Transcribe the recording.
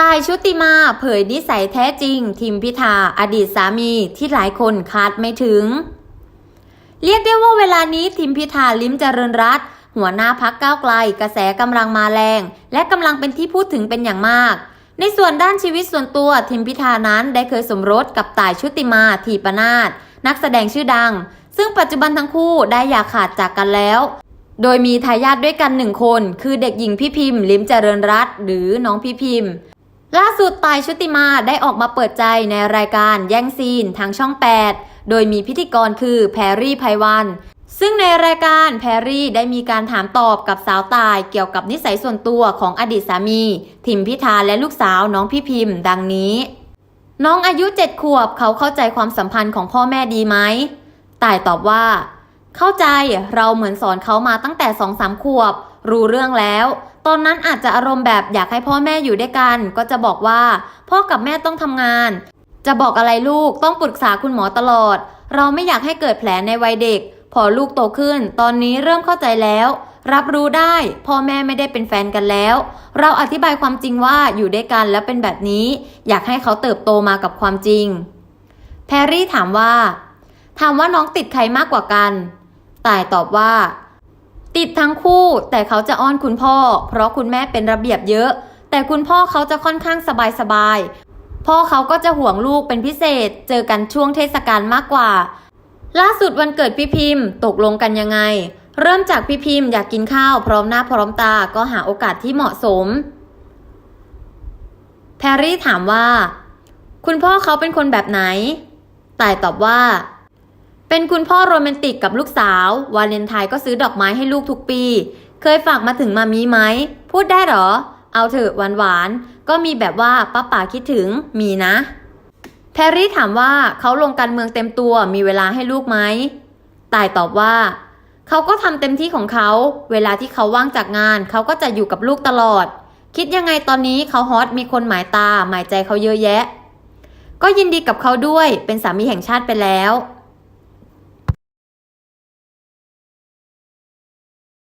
ตายชุติมาเผยนิสัยแท้จริง ทิมพิธาอดีตสามีที่หลายคนคาดไม่ถึง เรียกได้ว่าเวลานี้ทิมพิธาลิ้มเจริญรัตหัวหน้าพักก้าวไกล กระแสกำลังมาแรง และกำลังเป็นที่พูดถึงเป็นอย่างมาก ในส่วนด้านชีวิตส่วนตัวทิมพิธานั้นได้เคยสมรสกับต่ายชุติมาทีปนาศนักแสดงชื่อดัง ซึ่งปัจจุบันทั้งคู่ได้อย่าขาดจากกันแล้วโดยมีทายาทด้วยกันหนึ่งคน คือเด็กหญิงพี่พิมพ์ ลิ้มเจริญรัตน์หรือน้องพี่พิมพ์ ล่าสุดตายชุติมาได้ออกมาเปิดใจในรายการแย่งซีนทางช่อง 8 โดยมีพิธีกรคือแพรรี่ไพวัน ซึ่งในรายการแพรรี่ได้มีการถามตอบกับสาวตายเกี่ยวกับนิสัยส่วนตัวของอดีตสามี ทิมพิธาและลูกสาวน้องพี่พิมพ์ ดังนี้ น้องอายุเจ็ดขวบเขาเข้าใจความสัมพันธ์ของพ่อแม่ดีไหมตายตอบว่า เข้าใจเราเหมือนสอนเขามาตั้งแต่สองสามขวบ รู้เรื่องแล้ว ตอนนั้นอาจจะอารมณ์แบบอยากให้พ่อแม่อยู่ด้วยกัน ก็จะบอกว่า พ่อกับแม่ต้องทำงาน จะบอกอะไรลูกต้องปรึกษาคุณหมอตลอด เราไม่อยากให้เกิดแผลในวัยเด็ก พอลูกโตขึ้น ตอนนี้เริ่มเข้าใจแล้ว รับรู้ได้ พ่อแม่ไม่ได้เป็นแฟนกันแล้ว เราอธิบายความจริงว่าอยู่ด้วยกันแล้วเป็นแบบนี้ อยากให้เขาเติบโตมากับความจริง แพรรี่ถามว่าถามว่าน้องติดใครมากกว่ากัน ต่ายตอบว่า ติดทั้งคู่แต่เขาจะอ้อนคุณพ่อ เพราะคุณแม่เป็นระเบียบเยอะ แต่คุณพ่อเขาจะค่อนข้างสบายๆพ่อเขาก็จะห่วงลูกเป็นพิเศษ เจอกันช่วงเทศกาลมากกว่า ล่าสุดวันเกิดพี่พิมพ์ ตกลงกันยังไง เริ่มจากพี่พิมพ์อยากกินข้าวพร้อมหน้าพร้อมตาก็หาโอกาสที่เหมาะสม แพรรี่ถามว่า คุณพ่อเขาเป็นคนแบบไหนต่ายตอบว่า เป็นคุณพ่อโรแมนติกกับลูกสาว วาเลนไทน์ก็ซื้อดอกไม้ให้ลูกทุกปี เคยฝากมาถึงมามีไหม พูดได้หรอ เอาเถอะหวานหวานก็มีแบบว่าป้าป๋าคิดถึงมีนะ แพรรี่ถามว่าเขาลงการเมืองเต็มตัวมีเวลาให้ลูกไหมต่ายตอบว่า เขาก็ทำเต็มที่ของเขา เวลาที่เขาว่างจากงาน เขาก็จะอยู่กับลูกตลอด คิดยังไงตอนนี้เขาฮอตมีคนหมายตาหมายใจเขาเยอะแยะ ก็ยินดีกับเขาด้วยเป็นสามีแห่งชาติไปแล้ว